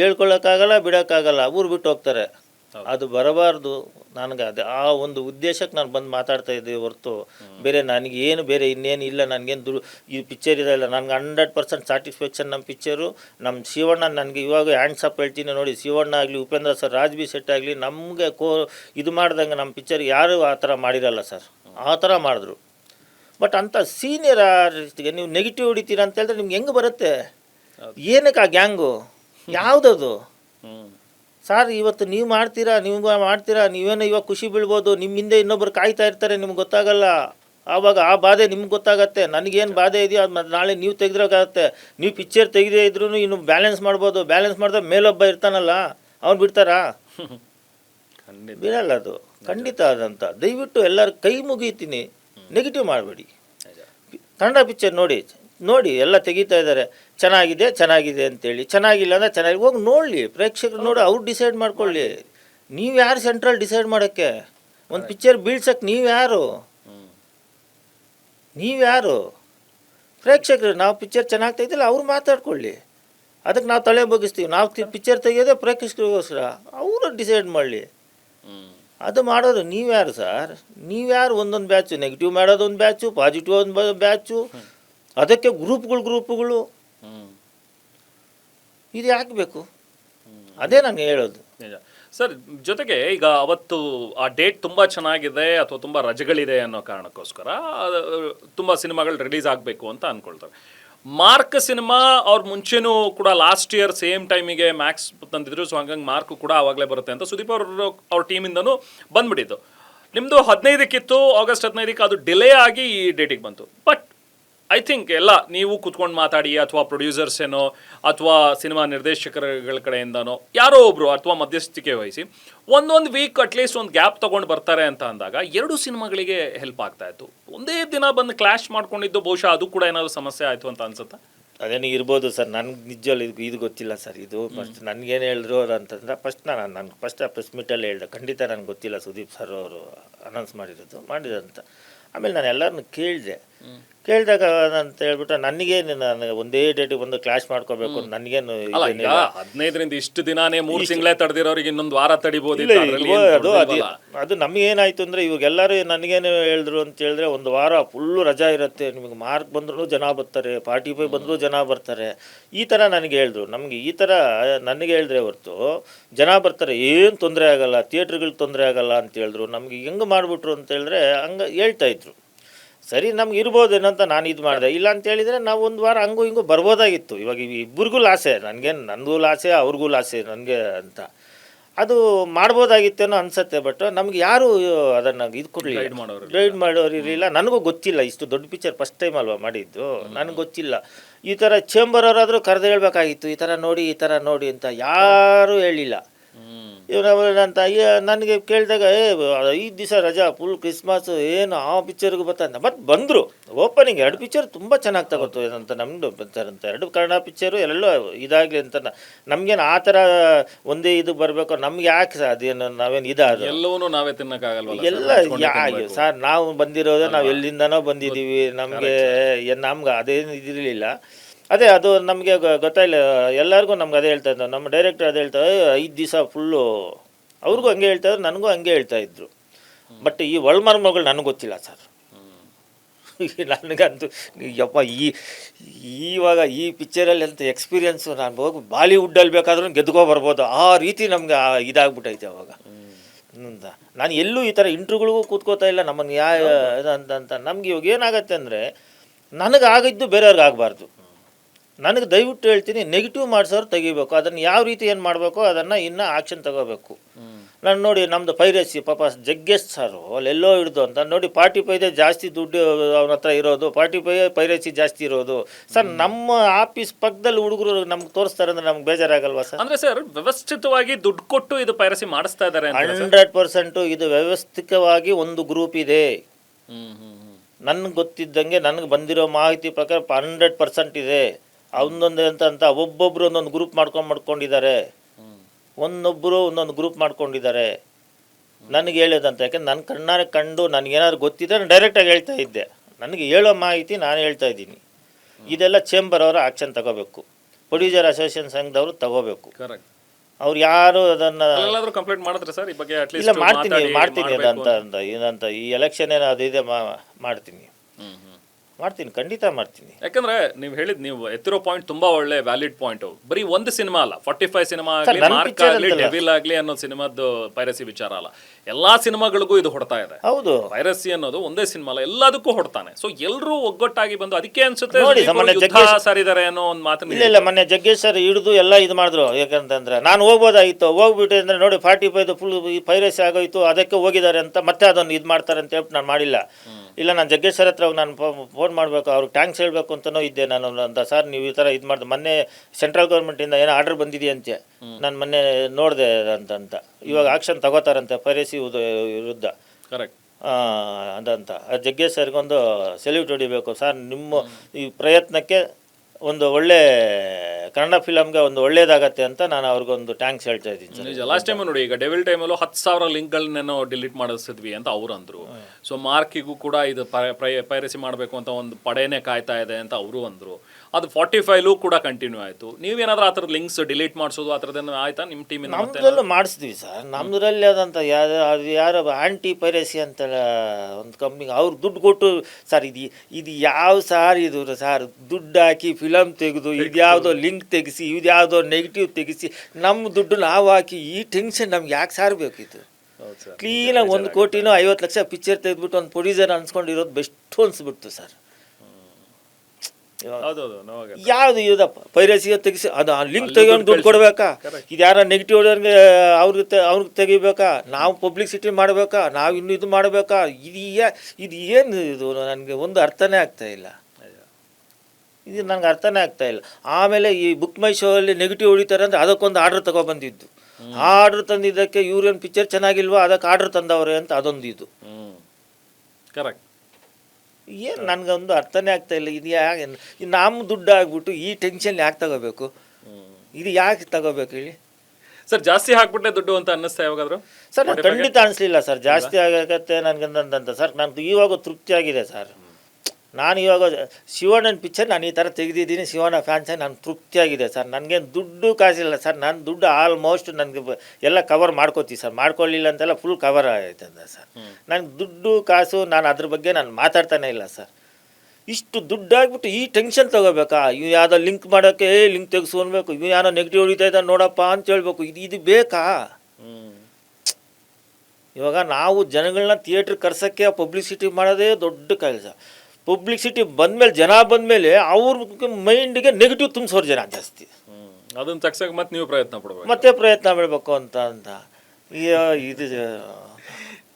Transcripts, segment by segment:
ಹೇಳ್ಕೊಳ್ಳೋಕ್ಕಾಗಲ್ಲ ಬಿಡೋಕ್ಕಾಗಲ್ಲ ಊರು ಬಿಟ್ಟು ಹೋಗ್ತಾರೆ. ಅದು ಬರಬಾರ್ದು ನನಗೆ ಅದೇ ಆ ಒಂದು ಉದ್ದೇಶಕ್ಕೆ ನಾನು ಬಂದು ಮಾತಾಡ್ತಾ ಇದ್ದೀವಿ ಹೊರತು. ಬೇರೆ ನನಗೆ ಏನು ಬೇರೆ ಇನ್ನೇನು ಇಲ್ಲ ನನಗೇನು ದುಡ್ಡು ಈ ಪಿಕ್ಚರ್ ಇರೋಲ್ಲ ನನಗೆ ಹಂಡ್ರೆಡ್ ಪರ್ಸೆಂಟ್ ಸ್ಯಾಟಿಸ್ಫ್ಯಾಕ್ಷನ್ ನಮ್ಮ ಪಿಕ್ಚರು ನಮ್ಮ ಶಿವಣ್ಣ ನನಗೆ ಇವಾಗ ಹ್ಯಾಂಡ್ಸ್ ಅಪ್ ಹೇಳ್ತೀನಿ ನೋಡಿ ಶಿವಣ್ಣ ಆಗಲಿ ಉಪೇಂದ್ರ ಸರ್ ರಾಜ್ ಬಿ ಸೆಟ್ ಆಗಲಿ ನಮಗೆ ಕೋ ಇದು ಮಾಡ್ದಂಗೆ ನಮ್ಮ ಪಿಕ್ಚರ್ ಯಾರು ಆ ಥರ ಮಾಡಿರಲ್ಲ ಸರ್ ಆ ಥರ ಮಾಡಿದ್ರು. ಬಟ್ ಅಂಥ ಸೀನಿಯರ್ ಆರ್ಟಿಸ್ಟ್ಗೆ ನೀವು ನೆಗೆಟಿವ್ ಹೊಡಿತೀರ ಅಂತ ಹೇಳಿದ್ರೆ ನಿಮ್ಗೆ ಹೆಂಗೆ ಬರುತ್ತೆ? ಏನಕ್ಕೆ ಆ ಗ್ಯಾಂಗು ಯಾವುದದು? ಸರ್ ಇವತ್ತು ನೀವು ಮಾಡ್ತೀರಾ ನೀವು ಮಾಡ್ತೀರಾ ನೀವೇನೋ ಇವಾಗ ಖುಷಿ ಬೀಳ್ಬೋದು ನಿಮ್ಮ ಹಿಂದೆ ಇನ್ನೊಬ್ರು ಕಾಯ್ತಾ ಇರ್ತಾರೆ ನಿಮ್ಗೆ ಗೊತ್ತಾಗಲ್ಲ. ಆವಾಗ ಆ ಬಾಧೆ ನಿಮ್ಗೆ ಗೊತ್ತಾಗತ್ತೆ. ನನಗೇನು ಬಾಧೆ ಇದೆಯೋ ಅದು ಮತ್ತೆ ನಾಳೆ ನೀವು ತೆಗೆದ್ರಾಗತ್ತೆ ನೀವು ಪಿಕ್ಚರ್ ತೆಗೆದೇ ಇದ್ರೂ ಇನ್ನು ಬ್ಯಾಲೆನ್ಸ್ ಮಾಡ್ಬೋದು. ಬ್ಯಾಲೆನ್ಸ್ ಮಾಡಿದ್ರೆ ಮೇಲೊಬ್ಬ ಇರ್ತಾನಲ್ಲ ಅವ್ನು ಬಿಡ್ತಾರಾ? ಬಿಡಲ್ಲ ಅದು. ಖಂಡಿತ ಅದಂತ ದಯವಿಟ್ಟು ಎಲ್ಲರ ಕೈ ಮುಗಿತೀನಿ. ನೆಗೆಟಿವ್ ಮಾಡಬೇಡಿ. ಕನ್ನಡ ಪಿಕ್ಚರ್ ನೋಡಿ. ನೋಡಿ ಎಲ್ಲ ತೆಗಿತಾ ಇದ್ದಾರೆ. ಚೆನ್ನಾಗಿದೆ ಚೆನ್ನಾಗಿದೆ ಅಂತೇಳಿ. ಚೆನ್ನಾಗಿಲ್ಲ ಅಂದರೆ ಚೆನ್ನಾಗಿ ಹೋಗಿ ನೋಡಲಿ. ಪ್ರೇಕ್ಷಕರು ನೋಡಿ ಅವ್ರು ಡಿಸೈಡ್ ಮಾಡ್ಕೊಳ್ಳಿ. ನೀವು ಯಾರು ಸೆಂಟ್ರಲ್ ಡಿಸೈಡ್ ಮಾಡೋಕ್ಕೆ? ಒಂದು ಪಿಕ್ಚರ್ ಬೀಳ್ಸಕ್ಕೆ ನೀವು ಯಾರು? ನೀವು ಯಾರು? ಪ್ರೇಕ್ಷಕರು ನಾವು ಪಿಕ್ಚರ್ ಚೆನ್ನಾಗಿ ತೆಗ್ದಿಲ್ಲ ಅವ್ರು ಮಾತಾಡ್ಕೊಳ್ಳಿ. ಅದಕ್ಕೆ ನಾವು ತಲೆ ಬಗ್ಗಿಸ್ತೀವಿ. ನಾವು ಪಿಕ್ಚರ್ ತೆಗಿಯೋದೇ ಪ್ರೇಕ್ಷಕರಿಗೋಸ್ಕರ. ಅವರು ಡಿಸೈಡ್ ಮಾಡಲಿ. ಅದು ಮಾಡೋದು ನೀವ್ಯಾರು ಸರ್ ನೀವ್ಯಾರು ಒಂದೊಂದು ಬ್ಯಾಚು ನೆಗೆಟಿವ್ ಮಾಡೋದು ಒಂದು ಬ್ಯಾಚು ಪಾಸಿಟಿವ್ ಒಂದು ಬ್ಯಾಚು ಅದಕ್ಕೆ ಗ್ರೂಪ್ಗಳು ಗ್ರೂಪ್ಗಳು. ಇದು ಯಾಕೆ ಬೇಕು? ಅದೇ ನಾನು ಹೇಳೋದು. ನಿಜ. ಸರ್ ಜೊತೆಗೆ ಈಗ ಅವತ್ತು ಆ ಡೇಟ್ ತುಂಬ ಚೆನ್ನಾಗಿದೆ ಅಥವಾ ತುಂಬ ರಜೆಗಳಿದೆ ಅನ್ನೋ ಕಾರಣಕ್ಕೋಸ್ಕರ ತುಂಬ ಸಿನಿಮಾಗಳು ರಿಲೀಸ್ ಆಗಬೇಕು ಅಂತ ಅಂದ್ಕೊಳ್ತಾರೆ ಮಾರ್ಕ್ ಸಿನಿಮಾ ಅವ್ರ ಮುಂಚೆನೂ ಕೂಡ ಲಾಸ್ಟ್ ಇಯರ್ ಸೇಮ್ ಟೈಮಿಗೆ ಮ್ಯಾಕ್ಸ್ ತಂದಿದ್ರು ಸೊ ಹಂಗಂಗೆ ಮಾರ್ಕ್ ಕೂಡ ಆವಾಗಲೇ ಬರುತ್ತೆ ಅಂತ ಸುದೀಪ್ ಅವರು ಅವ್ರ ಟೀಮಿಂದನೂ ಬಂದ್ಬಿಟ್ಟಿತ್ತು. ನಿಮ್ಮದು ಹದಿನೈದಕ್ಕಿತ್ತು ಆಗಸ್ಟ್ ಹದಿನೈದಕ್ಕೆ ಅದು ಡಿಲೇ ಆಗಿ ಈ ಡೇಟಿಗೆ ಬಂತು. ಬಟ್ ಐ ಥಿಂಕ್ ಎಲ್ಲ ನೀವು ಕುತ್ಕೊಂಡು ಮಾತಾಡಿ ಅಥವಾ ಪ್ರೊಡ್ಯೂಸರ್ಸ್ ಏನೋ ಅಥವಾ ಸಿನಿಮಾ ನಿರ್ದೇಶಕರುಗಳ ಕಡೆಯಿಂದನೋ ಯಾರೋ ಒಬ್ರು ಅಥವಾ ಮಧ್ಯಸ್ಥಿಕೆ ವಹಿಸಿ ಒಂದೊಂದು ವೀಕ್ ಅಟ್ಲೀಸ್ಟ್ ಒಂದು ಗ್ಯಾಪ್ ತಗೊಂಡು ಬರ್ತಾರೆ ಅಂತ ಅಂದಾಗ ಎರಡು ಸಿನಿಮಾಗಳಿಗೆ ಹೆಲ್ಪ್ ಆಗ್ತಾ ಇತ್ತು. ಒಂದೇ ದಿನ ಬಂದು ಕ್ಲಾಶ್ ಮಾಡ್ಕೊಂಡಿದ್ದು ಬಹುಶಃ ಅದು ಕೂಡ ಏನಾದರೂ ಸಮಸ್ಯೆ ಆಯಿತು ಅಂತ ಅನ್ಸುತ್ತಾ? ಅದೇನು ಇರ್ಬೋದು ಸರ್ ನನಗೆ ನಿಜವಲ್ಲ ಇದು ಇದು ಗೊತ್ತಿಲ್ಲ ಸರ್ ಇದು ಫಸ್ಟ್ ನನಗೇನು ಹೇಳಿದ್ರು ಅವ್ರು ಅಂತಂದ್ರೆ ಫಸ್ಟ್ ನಾನು ನಾನು ಫಸ್ಟ್ ಆ ಪ್ರೆಸ್ ಮೀಟಲ್ಲಿ ಹೇಳ್ದೆ ಖಂಡಿತ ನನಗೆ ಗೊತ್ತಿಲ್ಲ ಸುದೀಪ್ ಸರ್ ಅವರು ಅನೌನ್ಸ್ ಮಾಡಿರೋದು ಮಾಡಿದಂತ ಆಮೇಲೆ ನಾನು ಎಲ್ಲರನ್ನು ಕೇಳಿದೆ ಕೇಳಿದಾಗ ಅಂತ ಹೇಳ್ಬಿಟ್ಟು ನನಗೇನು ನನಗೆ ಒಂದೇ ಡೇಟಿಗೆ ಬಂದು ಕ್ಲಾಶ್ ಮಾಡ್ಕೋಬೇಕು ಅಂತ ನನಗೇನು ಅಲ್ಲ ಈಗ ಇದೇನಿಲ್ಲ. ಹದಿನೈದರಿಂದ ಇಷ್ಟು ದಿನಾನೇ ಮೂರು ತಿಂಗಳೇ ತಡೆದಿರೋರಿಗೆ ಇನ್ನೊಂದು ವಾರ ಇಲ್ಲ, ಅದ್ರಲ್ಲಿ ಅದು ಅದು ನಮಗೇನಾಯ್ತು ಅಂದರೆ ಇವಾಗೆಲ್ಲರೂ ನನಗೇನು ಹೇಳಿದ್ರು ಅಂತ ಹೇಳಿದ್ರೆ ಒಂದು ವಾರ ಫುಲ್ಲು ರಜಾ ಇರುತ್ತೆ. ನಿಮಗೆ ಮಾರ್ಕ್ ಬಂದ್ರೂ ಜನ ಬರ್ತಾರೆ ಪಾರ್ಟಿ ಪೈ ಬಂದರೂ ಜನ ಬರ್ತಾರೆ. ಈ ಥರ ನನಗೆ ಹೇಳಿದ್ರು. ನಮಗೆ ಈ ಥರ ನನಗೆ ಹೇಳಿದ್ರೆ ಹೊರತು ಜನ ಬರ್ತಾರೆ ಏನು ತೊಂದರೆ ಆಗಲ್ಲ ಥಿಯೇಟ್ರ್ಗಳಿಗೆ ತೊಂದರೆ ಆಗಲ್ಲ ಅಂತ ಹೇಳಿದ್ರು. ನಮಗೆ ಹೆಂಗೆ ಮಾಡಿಬಿಟ್ರು ಅಂತ ಹೇಳಿದ್ರೆ ಹಂಗೆ ಹೇಳ್ತಾ ಇದ್ರು. ಸರಿ ನಮ್ಗೆ ಇರ್ಬೋದೇನೋ ಅಂತ ನಾನು ಇದು ಮಾಡಿದೆ. ಇಲ್ಲ ಅಂತ ಹೇಳಿದರೆ ನಾವು ಒಂದು ವಾರ ಹಂಗೂ ಹಿಂಗೂ ಬರ್ಬೋದಾಗಿತ್ತು. ಇವಾಗ ಇವ್ ಇಬ್ಬರಿಗೂ ಲಾಸೆ ನನಗೇನು ನನಗೂ ಲಾಸೆ ಅವ್ರಿಗೂ ಲಾಸೆ ನನಗೆ ಅಂತ. ಅದು ಮಾಡ್ಬೋದಾಗಿತ್ತೇನೋ ಅನ್ಸತ್ತೆ ಬಟ್ ನಮ್ಗೆ ಯಾರು ಅದನ್ನು ಇದು ಕೊಡಲಿಲ್ಲ. ಗೈಡ್ ಮಾಡೋರು ಗೈಡ್ ಮಾಡೋರು ಇರಲಿಲ್ಲ ನನಗೂ ಗೊತ್ತಿಲ್ಲ ಇಷ್ಟು ದೊಡ್ಡ ಪಿಕ್ಚರ್ ಫಸ್ಟ್ ಟೈಮ್ ಅಲ್ವಾ ಮಾಡಿದ್ದು. ನನಗೆ ಗೊತ್ತಿಲ್ಲ. ಈ ಥರ ಚೇಂಬರ್ ಅವರಾದರೂ ಕರೆದು ಹೇಳಬೇಕಾಗಿತ್ತು ಈ ಥರ ನೋಡಿ ಈ ಥರ ನೋಡಿ ಅಂತ ಯಾರೂ ಹೇಳಿಲ್ಲ. ಹ್ಮ್ ಅಂತ ನನಗೆ ಕೇಳಿದಾಗ ಏ ಐದು ದಿವಸ ರಜಾ ಫುಲ್ ಕ್ರಿಸ್ಮಸ್ ಏನು ಆ ಪಿಕ್ಚರ್ಗೆ ಬರ್ತಾ ಬಟ್ ಬಂದರು. ಓಪನಿಂಗ್ ಎರಡು ಪಿಕ್ಚರ್ ತುಂಬ ಚೆನ್ನಾಗಿ ತಗೋತು ಅಂತ ನಮ್ಮದು ಅಂತ. ಎರಡು ಕನ್ನಡ ಪಿಕ್ಚರು ಎಲ್ಲೋ ಇದಾಗಲಿ ಅಂತ ನಮಗೇನು ಆ ಥರ ಒಂದೇ ಇದು ಬರಬೇಕು ನಮ್ಗೆ ಯಾಕೆ ಸರ್ ಅದೇನು ನಾವೇನು ಇದಾದ? ಎಲ್ಲವೂ ನಾವೇ ತಿನ್ನೋಕ್ಕಾಗಲ್ಲ ಎಲ್ಲ ಸರ್ ನಾವು ಬಂದಿರೋದೇ ನಾವು ಎಲ್ಲಿಂದನೋ ಬಂದಿದ್ದೀವಿ. ನಮಗೆ ನಮ್ಗೆ ಅದೇನು ಇದಿರಲಿಲ್ಲ. ಅದೇ ಅದು ನಮಗೆ ಗೊತ್ತಾಯಿಲ್ಲ ಎಲ್ಲರಿಗೂ ನಮ್ಗೆ ಅದೇ ಹೇಳ್ತಾ ಇದ್ದಾರೆ ನಮ್ಮ ಡೈರೆಕ್ಟರ್ ಅದೇ ಹೇಳ್ತಾ ಐದು ದಿವಸ ಫುಲ್ಲು ಅವ್ರಿಗೂ ಹಂಗೆ ಹೇಳ್ತಾ ಇದ್ರು ನನಗೂ ಹಂಗೆ ಹೇಳ್ತಾ ಇದ್ರು. ಬಟ್ ಈ ಒಳಮರ್ಮಗಳು ನನಗೆ ಗೊತ್ತಿಲ್ಲ ಸರ್. ನನಗಂತೂ ಯಪ್ಪ ಈ ಈವಾಗ ಈ ಪಿಕ್ಚರಲ್ಲಿ ಅಂತ ಎಕ್ಸ್ಪೀರಿಯನ್ಸು ನಾನು ಹೋಗಿ ಬಾಲಿವುಡ್ಡಲ್ಲಿ ಬೇಕಾದ್ರೂ ಗೆದ್ಕೊ ಬರ್ಬೋದು. ಆ ರೀತಿ ನಮ್ಗೆ ಇದಾಗ್ಬಿಟ್ಟೈತೆ ಅವಾಗ. ನಾನು ಎಲ್ಲೂ ಈ ಥರ ಇಂಟ್ರೂಗಳಿಗೂ ಕೂತ್ಕೋತಾ ಇಲ್ಲ. ನಮ್ಮನ್ನು ಯಾ ಅಂತ ಅಂತ. ನಮ್ಗೆ ಇವಾಗ ಏನಾಗತ್ತೆ ಅಂದರೆ ನನಗೆ ಆಗಿದ್ದು ಬೇರೆಯವ್ರಿಗೆ ಆಗಬಾರ್ದು ನನಗೆ ದಯವಿಟ್ಟು ಹೇಳ್ತೀನಿ ನೆಗೆಟಿವ್ ಮಾಡಿಸೋರು ತೆಗಿಬೇಕು. ಅದನ್ನು ಯಾವ ರೀತಿ ಏನು ಮಾಡಬೇಕು ಅದನ್ನು ಇನ್ನೂ ಆಕ್ಷನ್ ತಗೋಬೇಕು. ನಾನು ನೋಡಿ ನಮ್ಮದು ಪೈರಸಿ ಪಾಪ ಜಗ್ಗೇಶ್ ಸಾರು ಅಲ್ಲೆಲ್ಲೋ ಹಿಡ್ದು ಅಂತ ನೋಡಿ ಪಾರ್ಟಿ ಪೈದೆ ಜಾಸ್ತಿ ದುಡ್ಡು ಅವನ ಹತ್ರ ಇರೋದು ಪಾರ್ಟಿ ಪೈ ಪೈರಸಿ ಜಾಸ್ತಿ ಇರೋದು. ಸರ್ ನಮ್ಮ ಆಫೀಸ್ ಪಕ್ಕದಲ್ಲಿ ಹುಡುಗರು ನಮ್ಗೆ ತೋರಿಸ್ತಾರೆ ಅಂದ್ರೆ ನಮ್ಗೆ ಬೇಜಾರಾಗಲ್ವಾ ಸರ್? ಅಂದ್ರೆ ಸರ್ ವ್ಯವಸ್ಥಿತವಾಗಿ ದುಡ್ಡು ಕೊಟ್ಟು ಇದು ಪೈರಸಿ ಮಾಡಿಸ್ತಾ ಇದ್ದಾರೆ ಹಂಡ್ರೆಡ್ ಪರ್ಸೆಂಟು ಇದು ವ್ಯವಸ್ಥಿತವಾಗಿ ಒಂದು ಗ್ರೂಪ್ ಇದೆ. ನನಗೆ ಗೊತ್ತಿದ್ದಂಗೆ ನನಗೆ ಬಂದಿರೋ ಮಾಹಿತಿ ಪ್ರಕಾರ ಹಂಡ್ರೆಡ್ ಪರ್ಸೆಂಟ್ ಇದೆ. ಒಂದೊಂದು ಅಂತ ಅಂತ ಒಬ್ಬೊಬ್ರು ಒಂದೊಂದು ಗ್ರೂಪ್ ಮಾಡ್ಕೊಂಡು ಮಾಡ್ಕೊಂಡಿದ್ದಾರೆ. ಒಂದೊಬ್ಬರು ಒಂದೊಂದು ಗ್ರೂಪ್ ಮಾಡ್ಕೊಂಡಿದ್ದಾರೆ. ನನಗೆ ಹೇಳೋದಂತ ಯಾಕಂದ್ರೆ ನನ್ನ ಕಣ್ಣಾರೆ ಕಂಡು ನನಗೇನಾದ್ರು ಗೊತ್ತಿದ್ರೆ ನಾನು ಡೈರೆಕ್ಟಾಗಿ ಹೇಳ್ತಾ ಇದ್ದೆ. ನನಗೆ ಹೇಳೋ ಮಾಹಿತಿ ನಾನು ಹೇಳ್ತಾ ಇದ್ದೀನಿ. ಇದೆಲ್ಲ ಚೇಂಬರ್ ಅವರು ಆಕ್ಷನ್ ತಗೋಬೇಕು. ಪ್ರೊಡ್ಯೂಸರ್ ಅಸೋಸಿಯೇಷನ್ ಸಂಘದವರು ತಗೋಬೇಕು. ಅವ್ರು ಯಾರು ಅದನ್ನ ಕಂಪ್ಲೇಂಟ್ ಮಾಡಿದ್ರೆ ಸರ್? ಈ ಬಗ್ಗೆ ಇಲ್ಲ ಮಾಡ್ತೀನಿ ಮಾಡ್ತೀನಿ ಅದಂತ ಅಂತ. ಈ ಎಲೆಕ್ಷನ್ ಏನೋ ಅದು ಇದೆ ಮಾಡ್ತೀನಿ. ಮಾಡ್ತೀನಿ ಖಂಡಿತ ಮಾಡ್ತೀನಿ. ಯಾಕಂದ್ರೆ ನೀವು ಹೇಳಿದ್ ನೀವು ಎತ್ತಿರೋ ಪಾಯಿಂಟ್ ತುಂಬಾ ಒಳ್ಳೆ ವ್ಯಾಲಿಡ್ ಪಾಯಿಂಟ್ ಬರೀ ಒಂದು ಸಿನಿಮಾ ಅಲ್ಲ ಫಾರ್ಟಿ ಫೈವ್ ಸಿನಿಮಾ ಆಗಲಿ ಮಾರ್ಕ್ ಆಗಲಿ ಡೆವಿಲ್ ಆಗಲಿ ಅನ್ನೋ ಸಿನಿಮಾದ್ದು ಪೈರಸಿ ವಿಚಾರ ಅಲ್ಲ. ಎಲ್ಲಾ ಸಿನಿಮಾಗಳಿಗೂ ಇದು ಹೊಡ್ತಾ ಇದೆ. ಹೌದು. ಪೈರಸಿ ಅನ್ನೋದು ಒಂದೇ ಸಿನಿಮಾ ಅಲ್ಲ ಎಲ್ಲದಕ್ಕೂ ಹೊಡ್ತಾನೆ. ಸೊ ಎಲ್ಲರೂ ಒಗ್ಗಟ್ಟಾಗಿ ಬಂದು ಅದಕ್ಕೆ ಅನ್ಸುತ್ತೆ ನೋಡಿ, ಮೊನ್ನೆ ಜಗ್ಗೇಶ್- ಸಾರಿದ್ದಾರೆ ಅನ್ನೋ ಒಂದು ಮಾತು ಇಲ್ಲ ಇಲ್ಲ ಮೊನ್ನೆ ಜಗ್ಗೇಶ್ ಸರ್ ಹಿಡಿದು ಎಲ್ಲ ಇದು ಮಾಡಿದ್ರು. ಯಾಕಂತಂದ್ರೆ ನಾನು ಹೋಗ್ಬೋದಾಗಿತ್ತು. ಹೋಗ್ಬಿಟ್ಟೆ ಅಂದ್ರೆ ನೋಡಿ ಫಾರ್ಟಿ ಫೈವ್ ಫುಲ್ ಪೈರಸಿ ಆಗೋಯ್ತು ಅದಕ್ಕೆ ಹೋಗಿದ್ದಾರೆ ಅಂತ ಮತ್ತೆ ಅದನ್ನು ಇದು ಮಾಡ್ತಾರೆ ಅಂತ ಹೇಳ್ಬಿಟ್ಟು ನಾನು ಮಾಡಿಲ್ಲ. ಇಲ್ಲ ನಾನು ಜಗ್ಗೇಶ್ವರ ಸರ್ ಹತ್ರ ನಾನು ಫೋನ್ ಮಾಡಬೇಕು ಅವ್ರಿಗೆ ಟ್ಯಾಂಕ್ಸ್ ಹೇಳಬೇಕು ಅಂತಲೂ ಇದ್ದೆ. ನಾನು ಅಂತ ಸರ್ ನೀವು ಈ ಥರ ಇದು ಮಾಡಿದೆ. ಮೊನ್ನೆ ಸೆಂಟ್ರಲ್ ಗೌರ್ಮೆಂಟಿಂದ ಏನೋ ಆರ್ಡರ್ ಬಂದಿದೆಯಂತೆ ನಾನು ಮೊನ್ನೆ ನೋಡಿದೆ ಅಂತ ಅಂತ. ಇವಾಗ ಆಕ್ಷನ್ ತಗೋತಾರಂತೆ ಪೈರಸಿ ವಿರುದ್ಧ. ಕರೆಕ್ಟ್ ಅದಂತ ಜಗ್ಗೇಶ್ ಸರ್ಗೊಂದು ಸೆಲ್ಯೂಟ್ ಹೊಡಿಬೇಕು. ಸರ್ ನಿಮ್ಮ ಈ ಪ್ರಯತ್ನಕ್ಕೆ ಒಂದು ಒಳ್ಳೆ ಕನ್ನಡ ಫಿಲಮ್ಗೆ ಒಂದು ಒಳ್ಳೇದಾಗತ್ತೆ ಅಂತ ನಾನು ಅವ್ರಿಗೊಂದು ಟ್ಯಾಂಕ್ಸ್ ಹೇಳ್ತಾ ಇದ್ದೀನಿ ಲಾಸ್ಟ್ ಟೈಮ್ ನೋಡಿ ಈಗ ಡೆವಿಲ್ ಟೈಮಲ್ಲೂ ಹತ್ತು ಸಾವಿರ ಲಿಂಕ್ಗಳನ್ನೇನೋ ಡಿಲೀಟ್ ಮಾಡಿಸಿದ್ವಿ ಅಂತ ಅವ್ರು ಅಂದ್ರು. ಸೊ ಮಾರ್ಕಿಗೂ ಕೂಡ ಇದು ಪೈರಸಿ ಮಾಡಬೇಕು ಅಂತ ಒಂದು ಪಡೆಯೇ ಕಾಯ್ತಾ ಇದೆ ಅಂತ ಅವರು ಅಂದರು. ಅದು ಫಾರ್ಟಿ ಫೈವ್ ಕೂಡ ಕಂಟಿನ್ಯೂ ಆಯಿತು. ನೀವೇನಾದರೂ ಆ ಥರದ ಲಿಂಕ್ಸ್ ಡಿಲೀಟ್ ಮಾಡಿಸೋದು ಆ ಥರದ್ದು ಆಯಿತಾ? ನಿಮ್ಮ ಟೀಮಿನ ನಮ್ದ್ರಲ್ಲೂ ಮಾಡಿಸ್ತೀವಿ ಸರ್. ನಮ್ಮದ್ರಲ್ಲಿ ಅದಂತ ಯಾರು ಅದು ಯಾರು ಆಂಟಿ ಪೈರಸಿ ಅಂತ ಒಂದು ಕಂಪ್ನಿಗೆ ಅವ್ರು ದುಡ್ಡು ಕೊಟ್ಟು ಸರ್ ಇದು ಇದು ಯಾವ ಸಾರ್ ಇದು ಸರ್? ದುಡ್ಡು ಹಾಕಿ ಫಿಲಮ್ ತೆಗೆದು ಇದು ಯಾವುದೋ ಲಿಂಕ್ ತೆಗೆಸಿ ಇದು ಯಾವುದೋ ನೆಗೆಟಿವ್ ತೆಗೆಸಿ ನಮ್ಮ ದುಡ್ಡು ನಾವು ಹಾಕಿ ಈ ಟೆನ್ಷನ್ ನಮ್ಗೆ ಯಾಕೆ ಸಾರ್ ಬೇಕಿತ್ತು ಕ್ಲೀನಾಗಿ ಒಂದು ಕೋಟಿನೂ ಐವತ್ತು ಲಕ್ಷ ಪಿಕ್ಚರ್ ತೆಗೆದ್ಬಿಟ್ಟು ಒಂದು ಪ್ರೊಡ್ಯೂಸರ್ ಅನ್ಸ್ಕೊಂಡಿರೋದು ಬೆಸ್ಟ್ ಅನ್ಸ್ಬಿಡ್ತು ಸರ್. ಯಾವ್ದು ಇದಪ್ಪ ಪೈರಸಿ ತೆಗಿಸಿ ಅದು ಲಿಂಕ್ ತೆಗಿಯೋನ್ ದುಡ್ಡು ಕೊಡ್ಬೇಕಾ? ಇದು ಯಾರ ನೆಗೆಟಿವ್ ಅವ್ರಿಗೆ ಅವ್ರಿಗೆ ತೆಗಿಬೇಕಾ? ನಾವು ಪಬ್ಲಿಸಿಟಿ ಮಾಡಬೇಕಾ? ನಾವು ಇನ್ನು ಇದು ಮಾಡಬೇಕಾ? ಇದು ಇದು ಏನು ಇದು? ನನಗೆ ಒಂದು ಅರ್ಥನೇ ಆಗ್ತಾ ಇಲ್ಲ. ಇದು ನನಗೆ ಅರ್ಥನೇ ಆಗ್ತಾ ಇಲ್ಲ. ಆಮೇಲೆ ಈ ಬುಕ್ ಮೈ ಶೋ ಅಲ್ಲಿ ನೆಗೆಟಿವ್ ಹೊಡಿತಾರೆ ಅಂದ್ರೆ ಅದಕ್ಕೊಂದು ಆರ್ಡರ್ ತಗೊಬಂದಿದ್ದು. ಆರ್ಡರ್ ತಂದಿದ್ದಕ್ಕೆ ಯೂರಿಯನ್ ಪಿಕ್ಚರ್ ಚೆನ್ನಾಗಿಲ್ವಾ ಅದಕ್ಕೆ ಆರ್ಡರ್ ತಂದವ್ರೆ ಅಂತ ಅದೊಂದು ಇದು ಕರೆಕ್ಟ್ ಏನು ನನಗೊಂದು ಅರ್ಥನೇ ಆಗ್ತಾ ಇಲ್ಲ ಇದು ಯಾಕೆ ನಮ್ಮ ದುಡ್ಡು ಆಗ್ಬಿಟ್ಟು ಈ ಟೆನ್ಷನ್ ಯಾಕೆ ತಗೋಬೇಕು? ಇದು ಯಾಕೆ ತಗೋಬೇಕು ಹೇಳಿ? ಸರ್ ಜಾಸ್ತಿ ಹಾಕ್ಬಿಟ್ಟೆ ದುಡ್ಡು ಅಂತ ಅನ್ನಿಸ್ತಾ ಯಾವಾಗಾದ್ರೂ? ಸರ್ ಖಂಡಿತ ಅನಿಸ್ಲಿಲ್ಲ ಸರ್ ಜಾಸ್ತಿ ಆಗತ್ತೆ ನನಗಂದಂತ ಸರ್ ನನ್ನದು ಇವಾಗ ತೃಪ್ತಿ ಆಗಿದೆ ಸರ್. ನಾನು ಇವಾಗ ಶಿವಣ್ಣನ ಪಿಕ್ಚರ್ ನಾನು ಈ ಥರ ತೆಗೆದಿದ್ದೀನಿ. ಶಿವಣ್ಣ ಫ್ಯಾನ್ಸ್ ನಾನು ತೃಪ್ತಿಯಾಗಿದೆ ಸರ್. ನನಗೇನು ದುಡ್ಡು ಕಾಸಿಲ್ಲ ಸರ್. ನಾನು ದುಡ್ಡು ಆಲ್ಮೋಸ್ಟ್ ನನಗೆ ಎಲ್ಲ ಕವರ್ ಮಾಡ್ಕೋತೀವಿ ಸರ್. ಮಾಡ್ಕೊಳ್ಳಿಲ್ಲ ಅಂತೆಲ್ಲ ಫುಲ್ ಕವರ್ ಅಂದ ಸರ್. ನನಗೆ ದುಡ್ಡು ಕಾಸು ನಾನು ಅದ್ರ ಬಗ್ಗೆ ನಾನು ಮಾತಾಡ್ತಾನೆ ಇಲ್ಲ ಸರ್. ಇಷ್ಟು ದುಡ್ಡಾಗ್ಬಿಟ್ಟು ಈ ಟೆನ್ಷನ್ ತಗೋಬೇಕಾ? ಇವ್ ಯಾವುದೋ ಲಿಂಕ್ ಮಾಡೋಕ್ಕೆ ಏ ಲಿಂಕ್ ತೆಗೆಸ್ಕೊಳ್ಬೇಕು ಇವ್ ಯಾರೋ ನೆಗೆಟಿವ್ ಹೊಡಿತಾ ಇದ್ದಾನೆ ನೋಡಪ್ಪ ಅಂತ ಹೇಳ್ಬೇಕು. ಇದು ಇದು ಬೇಕಾ? ಇವಾಗ ನಾವು ಜನಗಳನ್ನ ಥಿಯೇಟ್ರ್ ಕರ್ಸೋಕ್ಕೆ ಪಬ್ಲಿಸಿಟಿ ಮಾಡೋದೇ ದೊಡ್ಡ ಕೆಲಸ ಪಬ್ಲಿಸಿಟಿ ಬಂದಮೇಲೆ ಜನ ಬಂದಮೇಲೆ ಅವ್ರ ಮೈಂಡ್ಗೆ ನೆಗೆಟಿವ್ ತುಂಬಿಸೋರು ಜನ ಜಾಸ್ತಿ. ಅದನ್ನ ತಗ್ಸಕ್ ಮತ್ತೆ ನೀವು ಪ್ರಯತ್ನ ಪಡ್ಬೇಕು. ಮತ್ತೆ ಪ್ರಯತ್ನ ಮಾಡಬೇಕು ಅಂತ ಅಂತ. ಇದು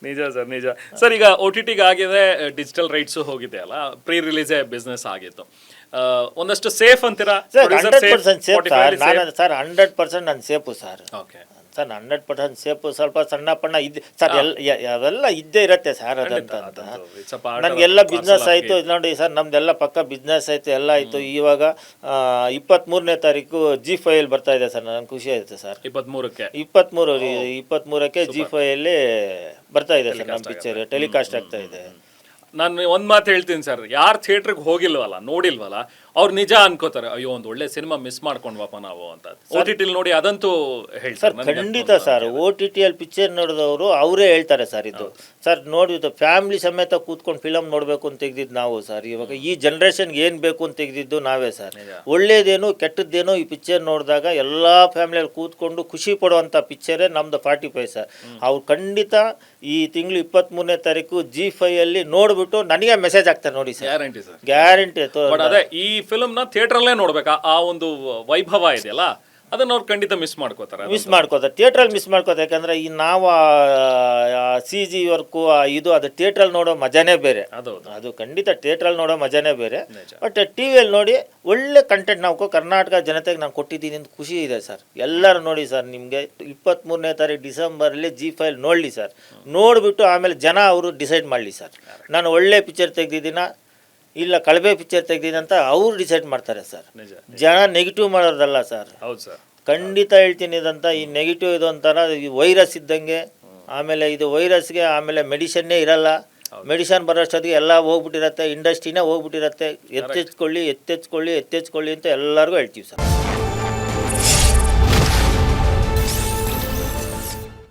ನಿಜ ಸರ್ ನಿಜ. ಸರ್ ಈಗ ಒ ಟಿ ಟಿಗೆ ಆಗಿದೆ ಡಿಜಿಟಲ್ ರೈಟ್ಸು ಹೋಗಿದೆ ಅಲ್ಲ ಪ್ರೀ ರಿಲೀಸೇ ಬಿಸ್ನೆಸ್ ಆಗಿತ್ತು ಒಂದಷ್ಟು ಸೇಫ್ ಅಂತೀರಾ? Sir hundred percent safe sir hundred percent ನಾನು safe sir okay sir hundred percent safe ಸ್ವಲ್ಪ ಸಣ್ಣ ಪಣ್ಣ ಇದ್ ಸರ್ ಎಲ್ಲ ಅವೆಲ್ಲ ಇದ್ದೇ ಇರುತ್ತೆ ಸರ್ ಅದಂತ ಅಂತ ನನಗೆಲ್ಲ ಬಿಸ್ನೆಸ್ ಆಯಿತು. ನೋಡಿ ಸರ್ ನಮ್ದೆಲ್ಲ ಪಕ್ಕ ಬಿಸ್ನೆಸ್ ಆಯಿತು ಎಲ್ಲ ಆಯಿತು. ಇವಾಗ ಇಪ್ಪತ್ತ್ಮೂರನೇ ತಾರೀಕು ಜಿ ಫೈಲ್ ಬರ್ತಾ ಇದೆ ಸರ್ ನನಗೆ ಖುಷಿ ಆಯಿತು ಸರ್. ಇಪ್ಪತ್ಮೂರಕ್ಕೆ. ಇಪ್ಪತ್ತ್ಮೂರು ಇಪ್ಪತ್ತ್ಮೂರಕ್ಕೆ ಜಿ ಫೈಯಲ್ಲಿ ಬರ್ತಾ ಇದೆ ಸರ್ ನಮ್ಮ ಪಿಕ್ಚರ್ ಟೆಲಿಕಾಸ್ಟ್ ಆಗ್ತಾ ಇದೆ. ನಾನು ಒಂದು ಮಾತು ಹೇಳ್ತೀನಿ ಸರ್ ಯಾರು ಥಿಯೇಟ್ರಿಗೆ ಹೋಗಿಲ್ವಲ್ಲ ನೋಡಿಲ್ವಲ್ಲ ಅವ್ರು ನಿಜ ಅನ್ಕೋತಾರೆ ಅಯ್ಯೋ ಒಂದು ಒಳ್ಳೆ ಸಿನಿಮಾ ಮಿಸ್ ಮಾಡ್ಕೊಂಡ್ವಪ್ಪ ನಾವು ಅಂತ. ಓ ಟಿ ಟಿಲಿ ನೋಡಿ ಅದಂತೂ ಸರ್ ಹೇಳ್ತಾರೆ ನನಗೆ ಖಂಡಿತ ಸರ್. ಓ ಟಿ ಟಿಯಲ್ಲಿ ಪಿಕ್ಚರ್ ನೋಡಿದವರು ಅವರೇ ಹೇಳ್ತಾರೆ ಸರ್ ಇದು. ಸರ್ ನೋಡಿ ಫ್ಯಾಮಿಲಿ ಸಮೇತ ಕೂತ್ಕೊಂಡು ಫಿಲಮ್ ನೋಡಬೇಕು ಅಂತ ತೆಗ್ದಿದ್ದು ನಾವು ಸರ್. ಇವಾಗ ಈ ಜನ್ರೇಷನ್ಗೆ ಏನು ಬೇಕು ಅಂತ ತೆಗ್ದಿದ್ದು ನಾವೇ ಸರ್. ಒಳ್ಳೇದೇನು ಕೆಟ್ಟದ್ದೇನು ಈ ಪಿಕ್ಚರ್ ನೋಡಿದಾಗ ಎಲ್ಲ ಫ್ಯಾಮಿಲಿಯಲ್ಲಿ ಕೂತ್ಕೊಂಡು ಖುಷಿ ಪಡುವಂಥ ಪಿಕ್ಚರೇ ನಮ್ಮದು ಫಾರ್ಟಿ ಫೈವ್ ಸರ್. ಅವ್ರು ಖಂಡಿತ ಈ ತಿಂಗಳು ಇಪ್ಪತ್ತ್ಮೂರನೇ ತಾರೀಕು ಜಿ ಫೈಯಲ್ಲಿ ನೋಡಿಬಿಟ್ಟು ನನಗೆ ಮೆಸೇಜ್ ಆಗ್ತಾರೆ ನೋಡಿ sir. Guarantee sir. Guarantee but ಅದೇ ಈ ಫಿಲ್ಮ್ ಫಿಲಮ್ನ ಥಿಯೇಟ್ರಲ್ಲೇ ನೋಡ್ಬೇಕಾ? ಆ ಒಂದು ವೈಭವ ಇದೆಯಲ್ಲ ಅದನ್ನ ಅವ್ರು ಖಂಡಿತ ಮಿಸ್ ಮಾಡ್ಕೋತಾರೆ ಮಿಸ್ ಮಾಡ್ಕೋತಾರೆ. ಥಿಯೇಟ್ರಲ್ಲಿ ಮಿಸ್ ಮಾಡ್ಕೋತಾರೆ. ಯಾಕಂದ್ರೆ ಈ ನಾವು ಸಿ ಜಿ ವರ್ಕು ಇದು ಅದು ಥಿಯೇಟ್ರಲ್ಲಿ ನೋಡೋ ಮಜಾನೇ ಬೇರೆ. ಅದು ಅದು ಖಂಡಿತ ಥಿಯೇಟ್ರಲ್ಲಿ ನೋಡೋ ಮಜಾನೇ ಬೇರೆ. ಬಟ್ ಟಿ ವಿಯಲ್ಲಿ ನೋಡಿ ಒಳ್ಳೆ ಕಂಟೆಂಟ್ ನಾವು ಕರ್ನಾಟಕ ಜನತೆಗೆ ನಾನು ಕೊಟ್ಟಿದ್ದೀನಿ ಅಂತ ಖುಷಿ ಇದೆ ಸರ್. ಎಲ್ಲರೂ ನೋಡಿ ಸರ್ ನಿಮಗೆ ಇಪ್ಪತ್ತ್ಮೂರನೇ ತಾರೀಕು ಡಿಸೆಂಬರಲ್ಲಿ ಜಿ ಫೈಲ್ ನೋಡಲಿ ಸರ್. ನೋಡಿಬಿಟ್ಟು ಆಮೇಲೆ ಜನ ಅವರು ಡಿಸೈಡ್ ಮಾಡಲಿ ಸರ್. ನಾನು ಒಳ್ಳೆ ಪಿಕ್ಚರ್ ತೆಗ್ದಿದ್ದೀನ ಇಲ್ಲ ಕಳಬೆ ಪಿಕ್ಚರ್ ತೆಗ್ದಿದೆ ಅಂತ ಅವ್ರು ಡಿಸೈಡ್ ಮಾಡ್ತಾರೆ ಸರ್. ನಿಜ ಜನ ನೆಗೆಟಿವ್ ಮಾಡೋದಲ್ಲ ಸರ್. ಹೌದು ಸರ್. ಖಂಡಿತ ಹೇಳ್ತೀನಿ ಇದಂತ ಈ ನೆಗೆಟಿವ್ ಇದು ಒಂಥರ ಈ ವೈರಸ್ ಇದ್ದಂಗೆ ಆಮೇಲೆ ಇದು ವೈರಸ್ಗೆ ಆಮೇಲೆ ಮೆಡಿಷನ್ನೇ ಇರಲ್ಲ. ಮೆಡಿಷನ್ ಬರೋಷ್ಟೊತ್ತಿಗೆ ಎಲ್ಲ ಹೋಗ್ಬಿಟ್ಟಿರತ್ತೆ ಇಂಡಸ್ಟ್ರಿನೇ ಹೋಗ್ಬಿಟ್ಟಿರತ್ತೆ. ಎತ್ತೆಚ್ಕೊಳ್ಳಿ ಎತ್ತೆಚ್ಕೊಳ್ಳಿ ಎತ್ತೆಚ್ಕೊಳ್ಳಿ ಅಂತ ಎಲ್ಲರಿಗೂ ಹೇಳ್ತೀವಿ ಸರ್.